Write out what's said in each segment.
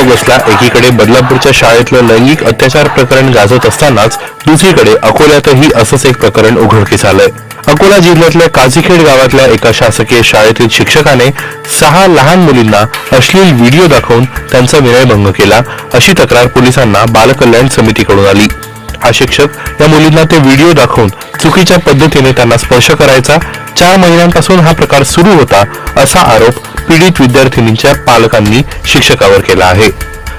ऑगस्टला एकीकडे बदलापूरच्या शाळेतलं लैंगिक अत्याचार प्रकरण गाजत असतानाच दुसरीकडे अकोल्यातही असंच एक प्रकरण उघडकीस आलंय. अकोला जिल्ह्यातल्या काझीखेड गावातल्या एका शासकीय शाळेतील शिक्षकाने सहा लहान मुलींना अश्लील व्हिडिओ दाखवून त्यांचा विनयभंग केला अशी तक्रार पोलिसांना बालकल्याण समितीकडून आली. हा शिक्षक या मुलींना ते व्हिडिओ दाखवून चुकीच्या पद्धतीने त्यांना स्पर्श करायचा चार महिन्यांपासून हा प्रकार सुरू होता असा आरोप पीडित विद्यार्थिनींच्या पालकांनी शिक्षकावर केला आहे.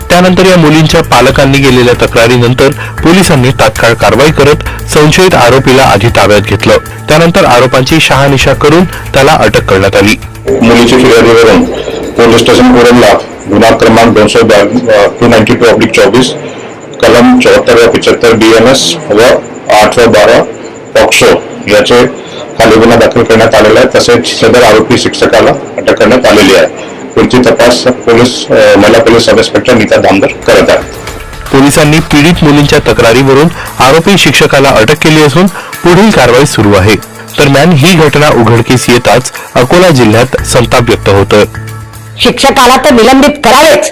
त्यानंतर या मुलींच्या पालकांनी गेलेल्या तक्रारीनंतर पोलिसांनी तात्काळ कारवाई करत संशयित आरोपीला आधी ताब्यात घेतलं. त्यानंतर आरोपांची शहानिशा करून त्याला अटक करण्यात आली. मुलीची फिर्यादीवरून पोलीस स्टेशन कोरमला गुन्हा क्रमांक दोनशे टू नाईन्टी टू ऑब्लिक चोवीस कलम चौहत्तर व पिछहत्तर बी एन एस व आठ व बारा पॉक्सो याचे खाली गुन्हा दाखल करण्यात आलेला आहे. तसेच सदर आरोपी शिक्षकाला अटक करण्यात आलेली आहे. पुढची तपास पोलीस अं, महिला police sub inspector Nita Dhamdar करत आहेत. पोलिसांनी पीडित मुलींच्या तक्रारीवरून आरोपी शिक्षकाला अटक केली असून पुढील कारवाई सुरू आहे. दरम्यान ही घटना उघडकीस येताच अकोला जिल्ह्यात संताप व्यक्त होतं. शिक्षकाला तर निलंबित करावेच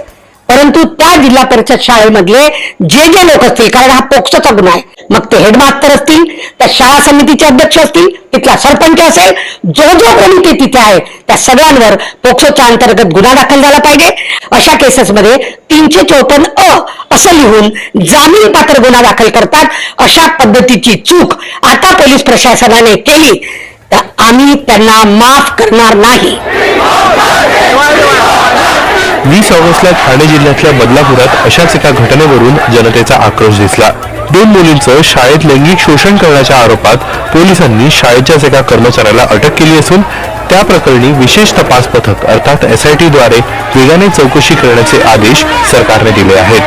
परंतु त्या जिल्हा परिषद शाळेमधले जे जे लोक असतील कारण हा पोक्सोचा गुन्हा आहे मग ते हेडमास्तर असतील त्या शाळा समितीचे अध्यक्ष असतील तिथला सरपंच असेल जो जो प्रमुख ते तिथे आहे त्या सगळ्यांवर पोक्सोच्या अंतर्गत गुन्हा दाखल झाला पाहिजे. अशा केसेसमध्ये तीनशे चौपन्न अ असं लिहून जामीन पात्र गुन्हा दाखल करतात. अशा पद्धतीची चूक आता पोलीस प्रशासनाने केली. तर आम्ही त्यांना माफ करणार नाही. वीस ऑगस्टला ठाणे जिल्ह्यातल्या बदलापुरात अशाच एका घटनेवरून जनतेचा आक्रोश दिसला. दोन मुलींचं शाळेत लैंगिक शोषण करण्याच्या आरोपात पोलिसांनी शाळेच्याच एका कर्मचाऱ्याला अटक केली असून त्या प्रकरणी विशेष तपास पथक अर्थात एसआयटी द्वारे वेगाने चौकशी करण्याचे आदेश सरकारने दिले आहेत.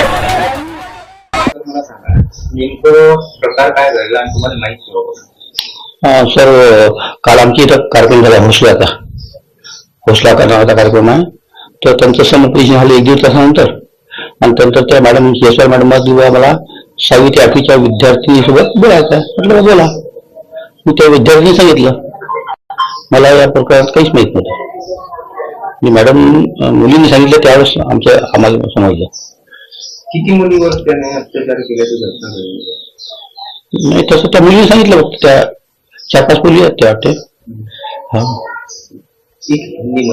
सर काल आमची इथं कार्यक्रम झाला होसलाचा होसला करण्याचा कार्यक्रम आहे. तर त्यांचं समुपदेशन झालं एक दीड तासानंतर आणि त्यानंतर त्या मॅडम एस आर मॅडम मला सहावी ते आठवीच्या विद्यार्थिनीसोबत बोलायचं. म्हटलं बोला. मी त्या विद्यार्थ्यांनी सांगितलं. मला या प्रकारात काहीच माहीत नव्हतं. मी मॅडम मुलींनी सांगितलं त्यावेळेस आमच्या आम्हाला समजलं. किती मुलीवर त्याने अत्याचार केल्याची घटना घडली नाही तसं त्या मुलींनी सांगितलं फक्त. त्या चार पाच मुली आहेत त्या वाटते. हा. एक हिंदी